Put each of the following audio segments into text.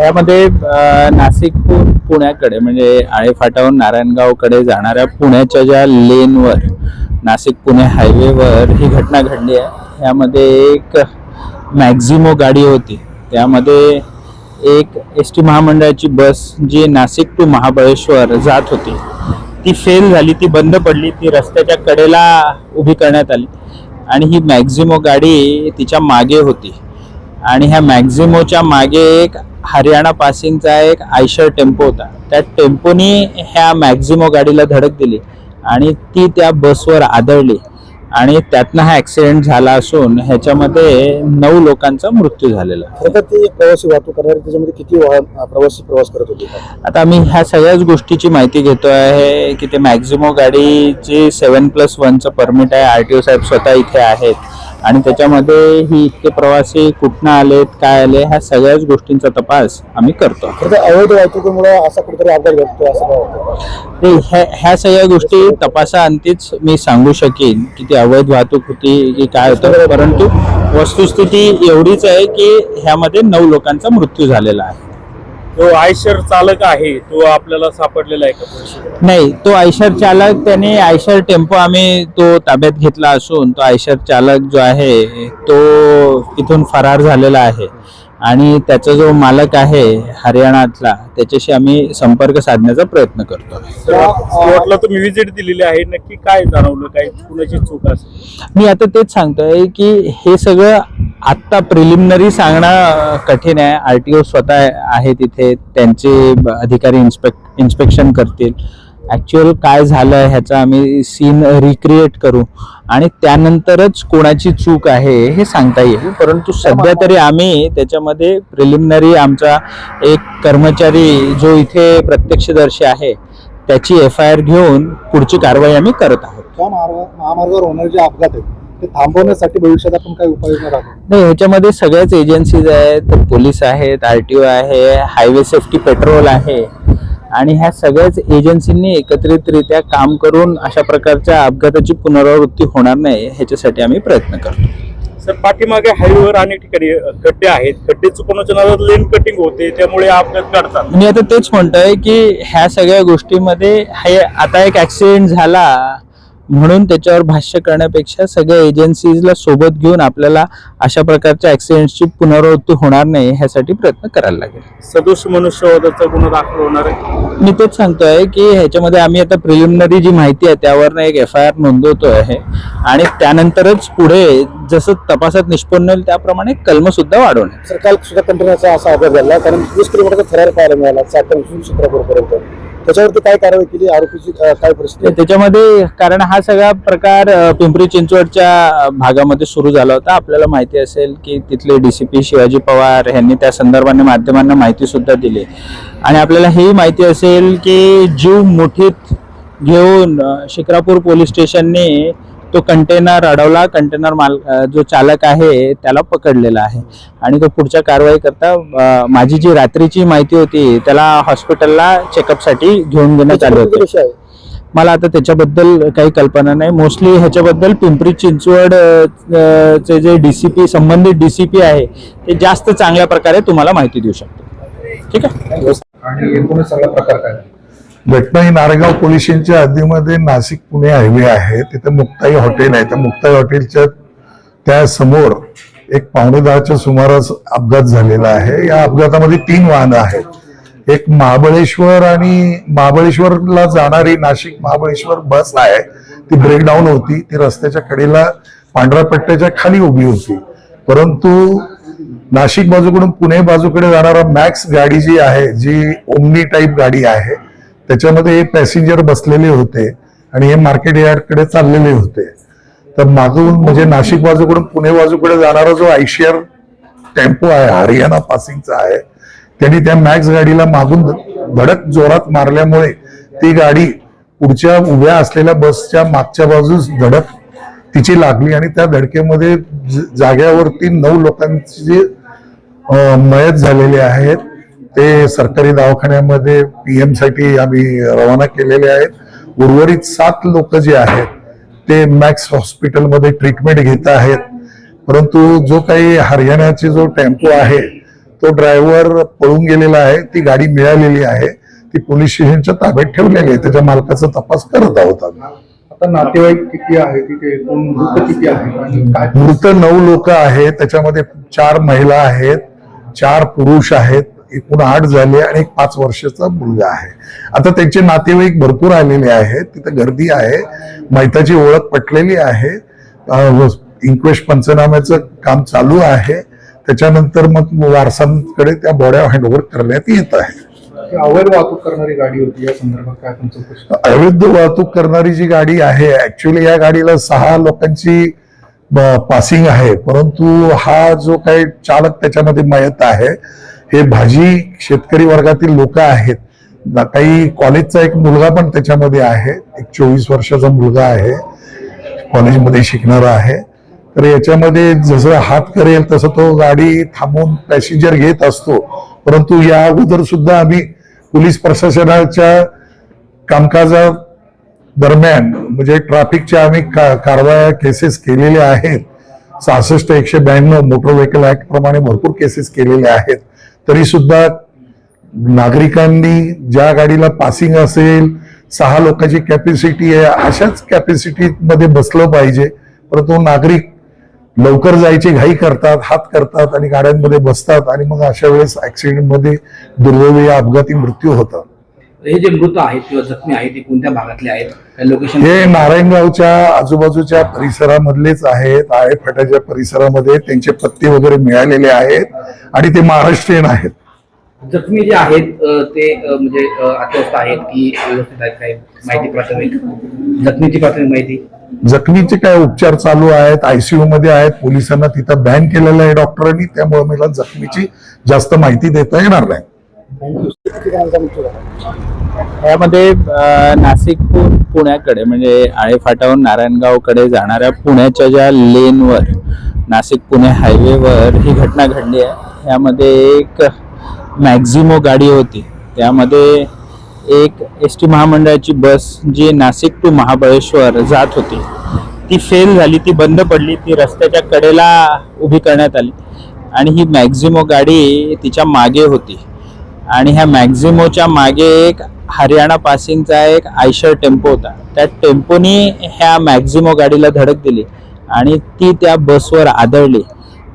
यामध्ये नाशिकहून पुण्याकडे म्हणजे आळेफाटाहून नारायणगावकडे जाणाऱ्या पुण्याच्या ज्या लेनवर नाशिक पुणे हायवेवर ही घटना घडली आहे. यामध्ये एक मॅक्झिमो गाडी होती. त्यामध्ये एक एस टी महामंडळाची बस जी नाशिक टू महाबळेश्वर जात होती ती फेल झाली ती बंद पडली ती रस्त्याच्या कडेला उभी करण्यात आली आणि ही मॅक्झिमो गाडी तिच्यामागे होती. आणि ह्या मॅक्झिमोच्या मागे एक हरियाणा पासिंगचा एक आयशर टेम्पो होता. त्या टेम्पोनी ह्या मॅक्झिमो गाडीला धडक दिली आणि ती त्या बसवर आदळली. आणि त्यातनं हा ॲक्सिडेंट झाला असून ह्याच्यामध्ये नऊ लोकांचा मृत्यू झालेला. खरं तर ती प्रवासी वाहतूक करणारी त्याच्यामध्ये किती वाहन प्रवासी प्रवास करत होते? आता आम्ही ह्या सगळ्याच गोष्टीची माहिती घेतो आहे की ते मॅक्झिमो गाडीची सेवन प्लस वनचं परमिट आहे. आर टी ओ साहेब स्वतः इथे आहेत. आणि त्याच्यामध्ये ही इतके प्रवासी कुठनं आलेत काय आले ह्या सगळ्याच गोष्टींचा तपास आम्ही करतो. अवैध वाहतुकीमुळे असा कुठेतरी अपघात घडतो असं ह्या ह्या सगळ्या गोष्टी तपासाअंतीच मी सांगू शकेन की ती अवैध वाहतूक होती की काय होतं. परंतु वस्तुस्थिती एवढीच आहे की ह्यामध्ये नऊ लोकांचा मृत्यू झालेला आहे. जो आयशर चालक आहे तो आपल्याला सापडलेला आहे का नाही तो आयशर चालक त्याने आयशर टेम्पो आम्ही तो ताब्यात घेतला असून तो आयशर चालक जो आहे तो इथून फरार झालेला आहे. आणि त्याचा जो मालक आहे हरियाणातला त्याच्याशी आम्ही संपर्क साधण्याचा प्रयत्न करतो. स्पॉटला तुम्ही व्हिजिट दिलेली आहे नक्की काय जाणवलं? काय कुणाची चूक असेल? मी आता तेच सांगतोय की हे सगळं आत्ता प्रिलिमिनरी सांगणं कठीण आहे. आर टी ओ स्वतः आहे तिथे त्यांचे अधिकारी इन्स्पेक्ट इन्स्पेक्शन करतील. ॲक्च्युअल काय झालं ह्याचा आम्ही सीन रिक्रिएट करू. आणि त्यानंतरच कोणाची चूक आहे हे सांगता येईल. परंतु सध्या तरी आम्ही त्याच्यामध्ये प्रिलिमिनरी आमचा एक कर्मचारी जो इथे प्रत्यक्षदर्शी आहे त्याची एफ आय आर घेऊन पुढची कारवाई आम्ही करत आहोत. त्या महामार्गावर होणारे जे अपघात आहेत ते थांबवण्यासाठी भविष्यात आपण काय उपाययोजना राहतो नाही ह्याच्यामध्ये सगळ्याच एजन्सीज आहेत पोलीस आहेत आर टी ओ आहे हायवे सेफ्टी पेट्रोल आहे. आणि ह्या सगळ्याच एजन्सींनी एकत्रितरित्या काम करून अशा प्रकारच्या अपघाताची पुनरावृत्ती होणार नाही ह्याच्यासाठी आम्ही प्रयत्न करतो. सर पाठीमागे हायवेवर अनेक ठिकाणी खड्डे आहेत. खड्डे चुकवण्याच्या नादात लेन कटिंग होते त्यामुळे अपघात घडतात. मी आता तेच म्हणतोय की ह्या सगळ्या गोष्टीमध्ये हे आता एक ऍक्सिडेंट झाला म्हणून त्याच्यावर भाष्य करण्यापेक्षा सगळ्या एजन्सीजला सोबत घेऊन आपल्याला अशा प्रकारच्या ऍक्सिडेंटची पुनरावृत्ती होणार नाही ह्यासाठी प्रयत्न करायला लागेल. सदोष मनुष्यवधाचा गुन्हा दाखल होणार आहे? मी तेच सांगतोय की ह्याच्यामध्ये आम्ही आता प्रिलिमिनरी जी माहिती आहे त्यावर एक एफ आय आर नोंदवतो आहे. आणि त्यानंतरच पुढे जसं तपासात निष्पन्न होईल त्याप्रमाणे कलम सुद्धा वाढवणे सर काल सुद्धा कंटेनरचा असा अपघात झाला कारण वीस किलोमीटरचा थरार पाहायला मिळाला चाकण चित्रापूरपर्यंत त्याच्यावरती काय कारवाई केली? आरोपीची काय परिस्थिती? त्याच्यामध्ये कारण हा सगळा प्रकार पिंपरी चिंचवडच्या भागामध्ये सुरू झाला होता. आपल्याला माहिती असेल की तिथले डीसीपी शिवाजी पवार यांनी त्या संदर्भाने माध्यमांना माहिती सुद्धा दिली. आणि आपल्याला हेही माहिती असेल की जीव मुठीत घेऊन शिक्रापूर पोलीस स्टेशनने तो कंटेनर अडवला कंटेनर माल जो चालक आहे त्याला पकडलेला आहे. आणि तो पुढच्या कारवाई करता माझी जी रात्रीची माहिती होती त्याला हॉस्पिटलला चेकअपसाठी घेऊन देण्यात आले होते. मला आता त्याच्याबद्दल काही कल्पना नाही. मोस्टली ह्याच्याबद्दल पिंपरी चिंचवड चे जे डीसीपी संबंधित डीसीपी आहे ते जास्त चांगल्या प्रकारे तुम्हाला माहिती देऊ शकतो ठीक आहे? आणि एकूणच सगळा प्रकार काय? घटना नारेगाव नारायणगाव पोलीस स्टेशनच्या हद्दीमध्ये नाशिक पुणे हायवे आहे. तिथे मुक्ताई हॉटेल आहे. त्या मुक्ताई हॉटेलच्या त्या समोर एक पावणे दहाच्या सुमारास अपघात झालेला आहे. या अपघातामध्ये तीन वाहनं आहेत. एक महाबळेश्वर आणि महाबळेश्वरला जाणारी नाशिक महाबळेश्वर बस आहे. ती ब्रेकडाऊन होती. ती रस्त्याच्या कडेला पांढऱ्या पट्ट्याच्या खाली उभी होती. परंतु नाशिक बाजूकडून पुणे बाजूकडे जाणारा मॅक्स गाडी जी आहे जी ओमनी टाईप गाडी आहे त्याच्यामध्ये पॅसेंजर बसलेले होते आणि हे मार्केट यार्डकडे चाललेले होते. तर मागून म्हणजे नाशिक बाजूकडून पुणे बाजूकडे जाणारा जो आयशियर टेम्पो आहे हरियाणा पासिंगचा आहे त्यांनी त्या मॅक्स गाडीला मागून धडक जोरात मारल्यामुळे ती गाडी पुढच्या उभ्या असलेल्या बसच्या मागच्या बाजूस धडक तिची लागली आणि त्या धडकेमध्ये ज- जाग्यावरती नऊ लोकांची मयत झालेले आहेत ते सरकारी दवाखान्यामध्ये पीएमसाठी आम्ही रवाना केलेले आहेत. उर्वरित सात लोक जे आहेत ते मॅक्स हॉस्पिटलमध्ये ट्रीटमेंट घेत आहेत. परंतु जो काही हरियाणाचे जो टेम्पो आहे तो ड्रायव्हर पळून गेलेला आहे ती गाडी मिळालेली आहे. ती पोलीस स्टेशनच्या ताब्यात ठेवलेली आहे. त्याच्या मालकाचा तपास करत आहोत आम्ही. आता नातेवाईक किती आहे तिथे? मृत किती आहे? मृत नऊ लोक आहेत. त्याच्यामध्ये चार महिला आहेत चार पुरुष आहेत. एकूण आठ झाले आणि एक पाच वर्षाचा मुलगा आहे. आता त्यांचे नातेवाईक भरपूर आलेले आहेत. तिथे गर्दी आहे. मैताची ओळख पटलेली आहे. इन्क्वेस्ट पंचनाम्याचं काम चालू आहे. त्याच्यानंतर मग वारसांकडे त्या बॉड्या हँडओव्हर करण्यात येत आहे अवैध वाहतूक करणारी गाडी होती. या संदर्भात काय चौकशी अवैध वाहतूक करणारी जी गाडी आहे ऍक्च्युली या गाडीला सहा लोकांची पासिंग आहे. परंतु हा जो काही चालक त्याच्यामध्ये मयत आहे हे भाजी शेतकरी वर्गातील लोक आहेत. ना- काही कॉलेजचा एक मुलगा पण त्याच्यामध्ये आहे. एक चोवीस वर्षाचा मुलगा आहे. कॉलेजमध्ये शिकणारा आहे. तर याच्यामध्ये जसं हात करेल तसं तो गाडी थांबवून पॅसेंजर घेत असतो. परंतु या अगोदर सुद्धा आम्ही पोलीस प्रशासनाच्या कामकाजा दरम्यान म्हणजे ट्रॅफिकच्या आम्ही का- कारवाया केसेस केलेल्या आहेत. सहासष्ट एकशे ब्याण्णव मोटर व्हेकल ऍक्ट प्रमाणे भरपूर केसेस केलेल्या आहेत. तरी सुद्धा नागरिकांनी ज्या गाडीला पासिंग असेल सहा लोकांची कॅपॅसिटी आहे अशाच कॅपॅसिटी मध्ये बसलं पाहिजे. परंतु नागरिक लवकर जायची घाई करतात हात करतात आणि गाड्यांमध्ये बसतात आणि मग अशा वेळेस ऍक्सिडेंटमध्ये दुर्दैवी अपघाती मृत्यू होतात. हे जे मृत आहेत किंवा जखमी आहेत ते कोणत्या भागातले आहेत? लोकेशन हे नारायणगावच्या आजूबाजूच्या परिसरामधलेच आहेत. आळे फाट्याच्या परिसरामध्ये. त्यांचे पत्ते वगैरे मिळालेले आहेत आणि ते महाराष्ट्रीयन आहेत. जखमी जे आहेत ते म्हणजे अत्यवस्थ आहेत की व्यवस्थित आहेत काय माहिती प्राथमिक? जखमीची प्राथमिक माहिती? जखमीचे काय उपचार चालू आहेत आयसीयू मध्ये आहेत पोलिसांना तिथं बॅन केलेलं आहे डॉक्टरांनी. त्यामुळे मला जखमीची जास्त माहिती देता येणार नाही. यामध्ये नाशिकहून पुण्याकडे म्हणजे आळेफाटाहून नारायणगावकडे जाणाऱ्या पुण्याच्या ज्या लेनवर नाशिक पुणे हायवेवर ही घटना घडली आहे. यामध्ये एक मॅक्झिमो गाडी होती. त्यामध्ये एक एस टी महामंडळाची बस जी नाशिक टू महाबळेश्वर जात होती ती फेल झाली ती बंद पडली ती रस्त्याच्या कडेला उभी करण्यात आली आणि ही मॅक्झिमो गाडी तिच्यामागे होती. आणि ह्या मॅक्झिमोच्या मागे एक हरियाणा पासिंगचा एक आयशर टेम्पो होता. त्या टेम्पोनी ह्या मॅक्झिमो गाडीला धडक दिली आणि ती त्या बसवर आदळली.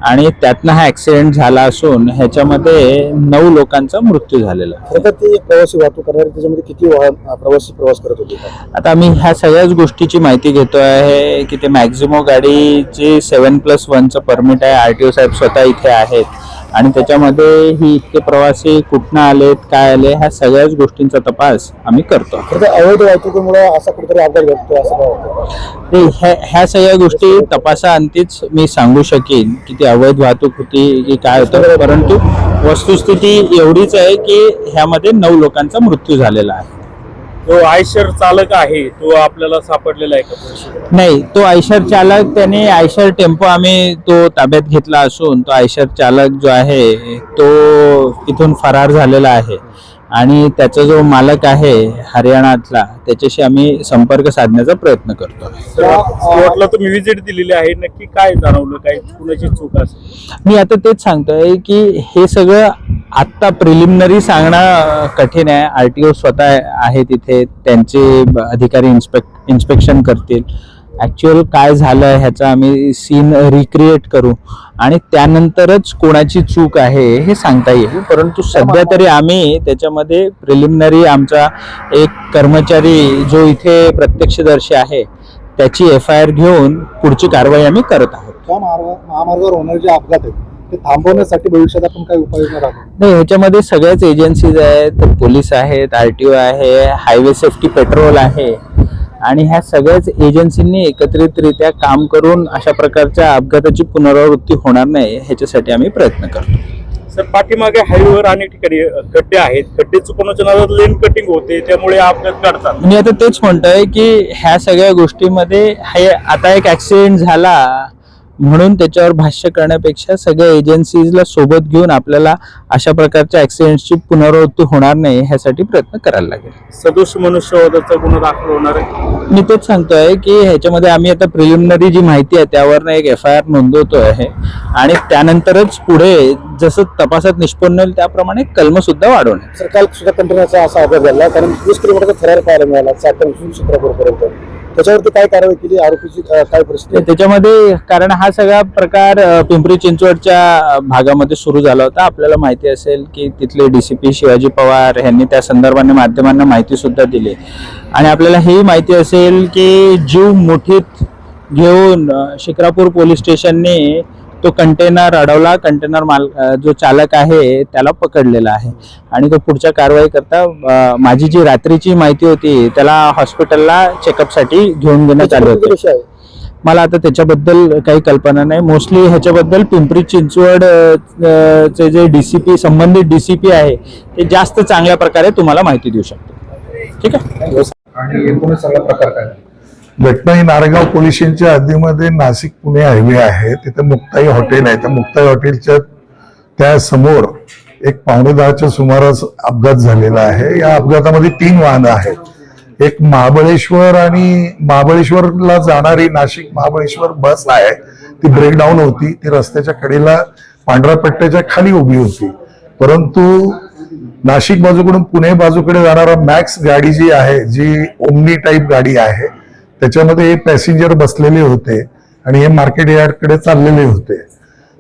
आणि त्यातनं हा ऍक्सिडेंट झाला असून ह्याच्यामध्ये नऊ लोकांचा मृत्यू झालेला. खरं तर ती प्रवासी वाहतूक करणारी त्याच्यामध्ये किती वाहन प्रवासी प्रवास करत होते? आता आम्ही ह्या सगळ्याच गोष्टीची माहिती घेतो आहे की ते मॅक्झिमो गाडीची सेवन प्लस वनचं परमिट आहे. आर टी ओ साहेब स्वतः इथे आहेत. आणि त्याच्यामध्ये ही इतके प्रवासी कुठनं आलेत काय आले ह्या सगळ्याच गोष्टींचा तपास आम्ही करतो. अवैध वाहतुकीमुळे असा कुठेतरी अपघात घडतो असं ह्या ह्या सगळ्या गोष्टी तपासाअंतीच मी सांगू शकेन की ती अवैध वाहतूक होती की काय होतं. परंतु वस्तुस्थिती एवढीच आहे की ह्यामध्ये नऊ लोकांचा मृत्यू झालेला आहे. तो आयशर चालक आहे तो आपल्याला सापडलेला आहे का नाही तो आयशर चालक त्याने आयशर टेम्पो आम्ही तो ताब्यात घेतला असून तो आयशर चालक जो आहे तो इथून फरार झालेला आहे. आणि त्याचा जो मालक आहे हरियाणातला त्याच्याशी आम्ही संपर्क साधण्याचा प्रयत्न करतो. स्पॉटला तुम्ही व्हिजिट दिलेली आहे नक्की काय जाणवलं काय कुणाची चूक असेल? मी आता तेच सांगतोय की हे सगळं आत्ता प्रिलिमिनरी सांगणं कठीण आहे. आर टी ओ स्वतः आहे तिथे त्यांचे अधिकारी इन्स्पेक्ट इन्स्पेक्शन करतील. ॲक्च्युअल काय झालं ह्याचा आम्ही सीन रिक्रिएट करू. आणि त्यानंतरच कोणाची चूक आहे हे सांगता येईल. परंतु सध्या तरी आम्ही त्याच्यामध्ये प्रिलिमिनरी आमचा एक कर्मचारी जो इथे प्रत्यक्षदर्शी आहे त्याची एफ आय आर घेऊन पुढची कारवाई आम्ही करत आहोत. त्या मार्ग महामार्गावर होणारे जे अपघात आहेत ते थांबवण्यासाठी भविष्यात आपण उपाययोजना राबवू. नाही ह्याच्यामध्ये सगळ्याच एजन्सीज आहेत पोलीस आहेत आर टी ओ आहे हायवे सेफ्टी पेट्रोल आहे. आणि ह्या सगळ्याच एजन्सींनी एकत्रितरित्या काम करून अशा प्रकारच्या अपघाताची पुनरावृत्ती होणार नाही ह्याच्यासाठी आम्ही प्रयत्न करतो. सर पाठीमागे हायवेवर अनेक ठिकाणी खड्डे आहेत. खड्डे चुकवण्याच्या नादात लेन कटिंग होते त्यामुळे अपघात घडतात. मी आता तेच म्हणतोय की ह्या सगळ्या गोष्टीमध्ये हे आता एक ऍक्सिडेंट झाला म्हणून त्याच्यावर भाष्य करण्यापेक्षा सगळ्या एजन्सीजला सोबत घेऊन आपल्याला अशा प्रकारच्या ऍक्सिडेंटची पुनरावृत्ती होणार नाही ह्यासाठी प्रयत्न करायला लागेल. सदोष मनुष्यवधाचा गुन्हा दाखल होणार आहे? मी तेच सांगतोय की ह्याच्यामध्ये आम्ही आता प्रिलिमिनरी जी माहिती आहे त्यावर एक एफ आय आर नोंदवतो आहे. आणि त्यानंतरच पुढे जसं तपासात निष्पन्न होईल त्याप्रमाणे कलम सुद्धा वाढवणे काल सुद्धा कंटेनरचा असा अपघात झाला कारण वीस किलोमीटरचा थरार पाहायला मिळाला. चाकण चित्रापूरपर्यंत त्याच्यावरती काय कारवाई केली? आरोपीची काय परिस्थिती आहे? त्याच्यामध्ये कारण हा सगळा प्रकार अ, पिंपरी चिंचवडच्या भागामध्ये सुरू झाला होता. आपल्याला माहिती असेल की तिथले डीसीपी शिवाजी पवार यांनी त्या संदर्भाने माध्यमांना माहिती सुद्धा दिली. आणि आपल्याला हेही माहिती असेल की जीव मुठीत घेऊन अ, शिक्रापूर पोलीस स्टेशनने तो कंटेनर अडवला कंटेनर माल जो चालक आहे त्याला पकडलेला आहे. आणि तो पुढच्या कारवाई करता माझी जी रात्रीची माहिती होती त्याला हॉस्पिटलला चेकअपसाठी घेऊन देण्यात आले होते. मला आता त्याच्याबद्दल काही कल्पना नाही. मोस्टली ह्याच्याबद्दल पिंपरी चिंचवड चे जे डीसीपी संबंधित डीसीपी आहे ते जास्त चांगल्या प्रकारे तुम्हाला माहिती देऊ शकतो. ठीक आहे? आणि एकूणच सगळा प्रकार काय? घटना ही नारेगाव पोलीस हद्दीमध्ये नाशिक पुणे हायवे आहे. तिथे मुक्ताई हॉटेल आहे. त्या मुक्ताई हॉटेलच्या त्या समोर एक पावणे दहाच्या सुमारास अपघात झालेला आहे. या अपघातामध्ये तीन वाहनं आहेत. एक महाबळेश्वर आणि महाबळेश्वरला जाणारी नाशिक महाबळेश्वर बस आहे. ती ब्रेकडाऊन होती. ती रस्त्याच्या कडेला पांढऱ्या पट्ट्याच्या खाली उभी होती. परंतु नाशिक बाजूकडून पुणे बाजूकडे जाणारा मॅक्स गाडी जी आहे जी ओमनी टाईप गाडी आहे त्याच्यामध्ये हे पॅसेंजर बसलेले होते आणि हे मार्केट यार्डकडे चाललेले होते.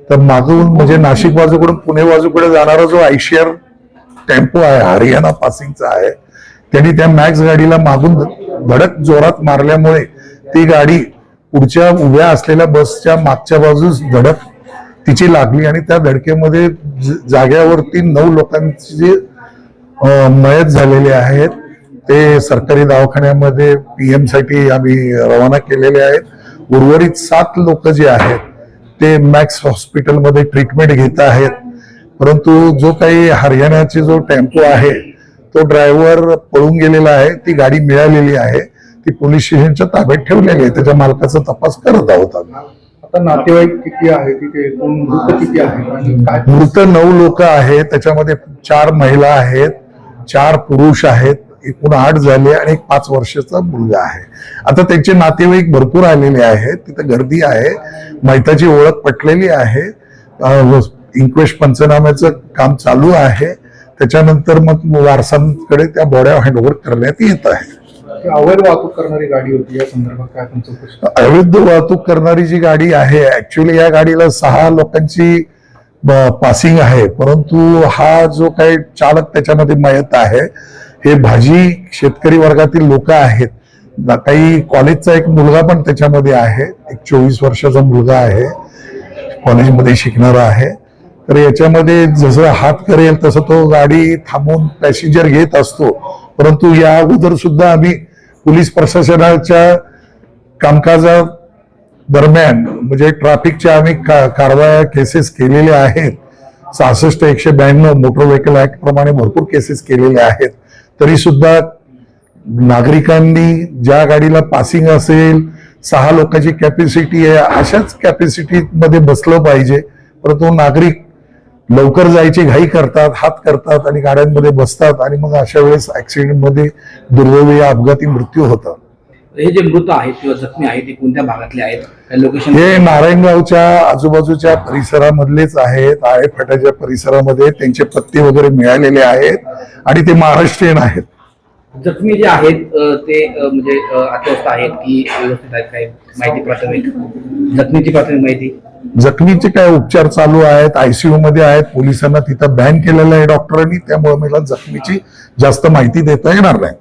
तर मागून म्हणजे नाशिक बाजूकडून पुणे बाजूकडे जाणारा जो आयशियर टेम्पो आहे हरियाणा पासिंगचा आहे त्यांनी त्या मॅक्स गाडीला मागून धडक जोरात मारल्यामुळे ती गाडी पुढच्या उभ्या असलेल्या बसच्या मागच्या बाजूस धडक तिची लागली आणि त्या धडकेमध्ये ज- जाग्यावरती नऊ लोकांची मयत झालेले आहेत. ते सरकारी दवाखान्यामध्ये पीएमसाठी आम्ही रवाना केलेले आहेत. उर्वरित सात लोक जे आहेत ते मॅक्स हॉस्पिटलमध्ये ट्रीटमेंट घेत आहेत. परंतु जो काही हरियाणाचे जो टेम्पो आहे तो ड्रायव्हर पळून गेलेला आहे ती गाडी मिळालेली आहे. ती पोलीस स्टेशनच्या ताब्यात ठेवलेली आहे. त्याच्या मालकाचा तपास करत आहोत आम्ही. आता नातेवाईक किती आहे तिथे? किती मृत नऊ लोक आहेत. त्याच्यामध्ये चार महिला आहेत चार पुरुष आहेत. एकूण आठ झाले आणि एक पाच वर्षाचा मुलगा आहे. आता त्यांचे नातेवाईक भरपूर आलेले आहेत. तिथे गर्दी आहे. मैताची ओळख पटलेली आहे. इन्क्वेस्ट पंचनाम्याचं काम चालू आहे. त्याच्यानंतर मग वारसांकडे त्या बॉड्या हँडओव्हर करण्यात येत आहे. अवैध वाहतूक करणारी गाडी होती. या संदर्भात काय चौकशी अवैध वाहतूक करणारी जी गाडी आहे ऍक्च्युली या गाडीला सहा लोकांची पासिंग आहे. परंतु हा जो काही चालक त्याच्यामध्ये मयत आहे हे भाजी शेतकरी वर्गातील लोक आहेत. ना- काही कॉलेजचा एक मुलगा पण त्याच्यामध्ये आहे. एक चोवीस वर्षाचा मुलगा आहे. कॉलेजमध्ये शिकणारा आहे. तर याच्यामध्ये जसं हात करेल तसं तो गाडी थांबवून पॅसेंजर घेत असतो. परंतु या अगोदर सुद्धा आम्ही पोलीस प्रशासनाच्या कामकाजा दरम्यान म्हणजे ट्रॅफिकच्या आम्ही का- कारवाया केसेस केलेल्या आहेत. सहासष्ट एकशे ब्याण्णव मोटर व्हेकल ऍक्ट प्रमाणे भरपूर केसेस केलेल्या आहेत. तरी सुद्धा नागरिकांनी ज्या गाडीला पासिंग असेल सहा लोकांची कॅपॅसिटी आहे अशाच कॅपॅसिटीमध्ये बसलं पाहिजे. परंतु नागरिक लवकर जायची घाई करतात हात करतात आणि गाड्यांमध्ये बसतात आणि मग अशा वेळेस ऍक्सिडेंटमध्ये दुर्दैवी अपघाती मृत्यू होतात. हे जे मृत आहेत किंवा जखमी आहेत ते कोणत्या भागातले आहेत? लोकेशन हे नारायणगावच्या आजूबाजूच्या परिसरामधलेच आहेत आळे फाट्याच्या परिसरामध्ये. त्यांचे पत्ते वगैरे मिळालेले आहेत आणि ते महाराष्ट्रीयन आहेत. जखमी जे आहेत ते म्हणजे अत्यवस्थ आहेत की व्यवस्थित आहेत काय माहिती प्राथमिक? जखमीची प्राथमिक माहिती? जखमीचे काय उपचार चालू आहेत आयसीयू मध्ये आहेत पोलिसांना तिथं बॅन केलेलं आहे डॉक्टरांनी त्यामुळे मला जखमीची जास्त माहिती देता येणार नाही.